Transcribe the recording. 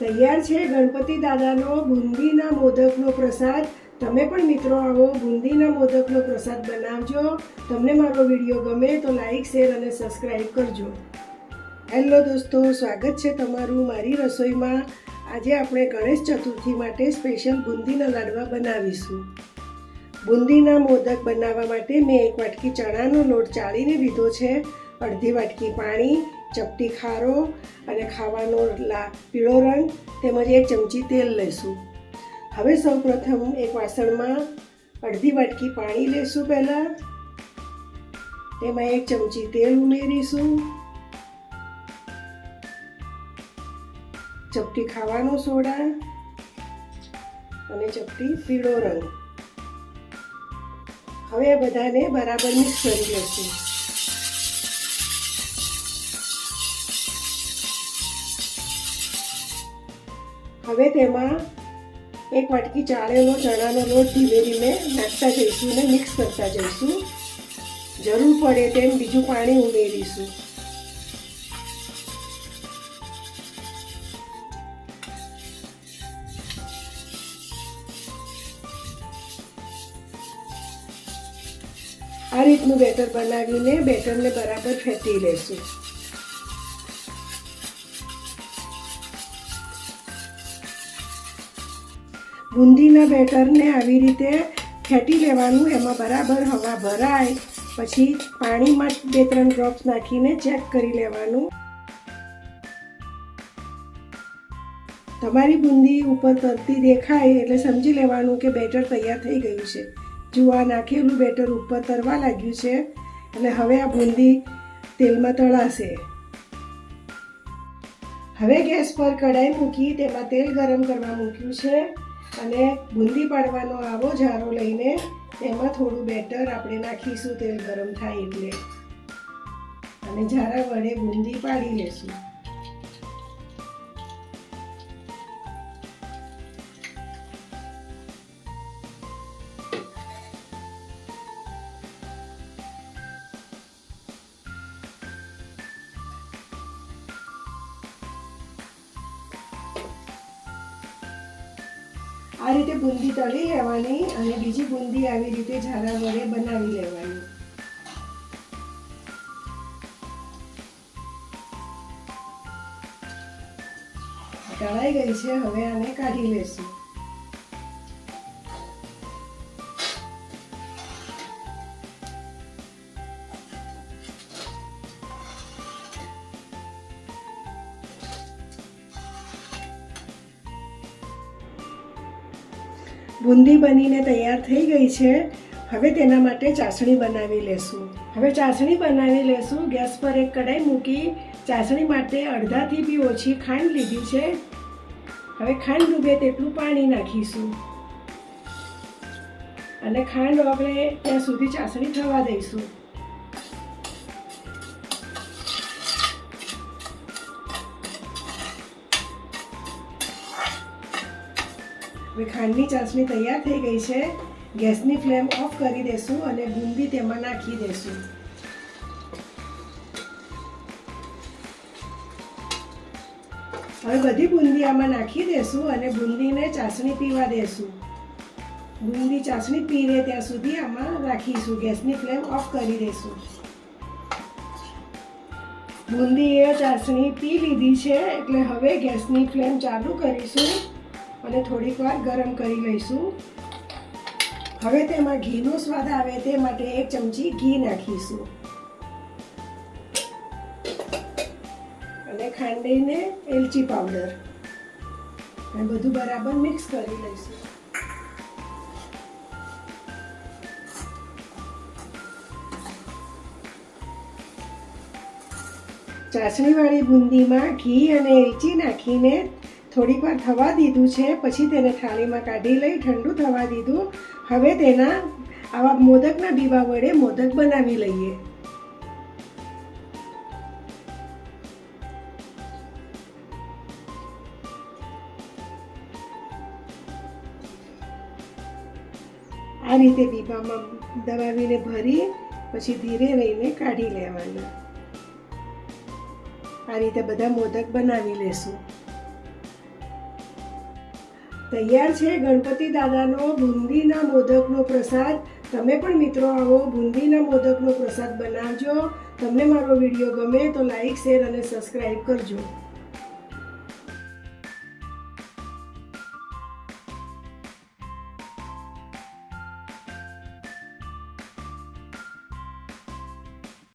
તૈયાર છે ગણપતિ દાદાનો બુંદીના મોદકનો પ્રસાદ. તમે પણ મિત્રો આવો, બુંદીના મોદકનો પ્રસાદ બનાવજો. તમને મારો વીડિયો ગમે તો લાઈક, શેર અને સબસ્ક્રાઈબ કરજો. હેલો દોસ્તો, સ્વાગત છે તમારું મારી રસોઈમાં. આજે આપણે ગણેશ ચતુર્થી માટે સ્પેશિયલ બુંદીના લાડવા બનાવીશું. બુંદીના મોદક બનાવવા માટે મેં એક વાટકી ચણાનો લોટ ચાળીને લીધો છે. અડધી વાટકી પાણી ચપટી ખારો અને ખાવાનો લા પીળો રંગ તેમજ એક ચમચી તેલ લઈશું. હવે સૌપ્રથમ એક વાસણમાં અડધી વાટકી પાણી લેશું પહેલાં. તેમાં એક ચમચી તેલ ઉમેરીશું. ચપટી ખાવાનો સોડા અને ચપટી પીળો રંગ. હવે બધાને બરાબર મિક્સ કરી લઈશું હવે તેમાં એક વાટકી ચાળેલો ચણાનો લોટ ધીમે ધીમે નાખતા જઈશું અને મિક્સ કરતા જઈશું. જરૂર પડે તેમ બીજું પાણી ઉમેરીશું. આ રીતનું બેટર બનાવીને બેટરને બરાબર ફેંટી લેશું. બુંદીના બેટરને આવી રીતે ફેંટી લેવાનું, એમાં બરાબર હવા ભરાય. પછી પાણીમાં બે ત્રણ ડ્રોપ્સ નાખીને ચેક કરી લેવાનું. તમારી બુંદી ઉપર તરતી દેખાય એટલે સમજી લેવાનું કે બેટર તૈયાર થઈ ગયું છે. જુઓ આ નાખેલું બેટર ઉપર તરવા લાગ્યું છે, એટલે હવે આ બુંદી તેલમાં તળાશે. હવે ગેસ પર કઢાઈ મૂકી, તેમાં તેલ ગરમ કરવા મૂક્યું છે. અને બુંદી પાડવાનો આવો જારો લઈને તેમાં થોડું બેટર આપણે નાખીશું તેલ ગરમ થાય એટલે. અને જારા વડે બુંદી પાડી લેશું. આ રીતે બુંદી તળી લેવાની અને બીજી બુંદી આવી રીતે ઝાલા વડે બનાવી લેવાની. તળાઈ ગઈ છે, હવે આને કાઢી લેશું. બુંદી બનીને તૈયાર થઈ ગઈ છે. હવે તેના માટે ચાસણી બનાવી લેશું. હવે ચાસણી બનાવી લેશું. ગેસ પર એક કઢાઈ મૂકી ચાસણી માટે અડધાથી બી ઓછી ખાંડ લીધી છે. હવે ખાંડ ડૂબે તેટલું પાણી નાખીશું. અને ખાંડ ઓગળે ત્યાં સુધી ચાસણી થવા દઈશું. હવે ખાંડની ચાસણી તૈયાર થઈ ગઈ છે. ગેસની ફ્લેમ ઓફ કરી દેશું અને બુંદી તેમાં નાખી દેશું. હવે બધી બુંદી આમાં નાખી દેશું અને બુંદીને ચાસણી પીવા દેશું. બુંદી ચાસણી પીરે ત્યાં સુધી આમાં રાખીશું. ગેસની ફ્લેમ ઓફ કરી દેશું. બુંદીએ ચાસણી પી લીધી છે એટલે હવે ગેસની ફ્લેમ ચાલુ કરીશું. અને થોડીક વાર ગરમ કરી લઈશું. હવે તેમાં ઘીનો સ્વાદ આવે તે માટે એક ચમચી ઘી નાખીશું. અને ખાંડીને એલચી પાવડર. અને બધું બરાબર મિક્સ કરી લઈશું. ચાસણીવાળી બુંદીમાં ઘી અને એલચી નાખીને થોડીક વાર થવા દીધું છે, પછી તેને થાળીમાં કાઢી લઈ ઠંડુ થવા દીધું. હવે તેના આવા મોદકના બીબા વડે મોદક બનાવી લઈએ. આ રીતે બીબામાં દબાવીને ભરી, પછી ધીરે રહીને કાઢી લેવાના. આ રીતે બધા મોદક બનાવી લેશું. તૈયાર છે ગણપતિ દાદાનો બુંદીના મોદકનો પ્રસાદ. તમે પણ મિત્રો આવો બુંદીના મોદકનો પ્રસાદ બનાવજો. તમને મારો વીડિયો ગમે તો લાઈક, શેર અને સબસ્ક્રાઈબ કરજો.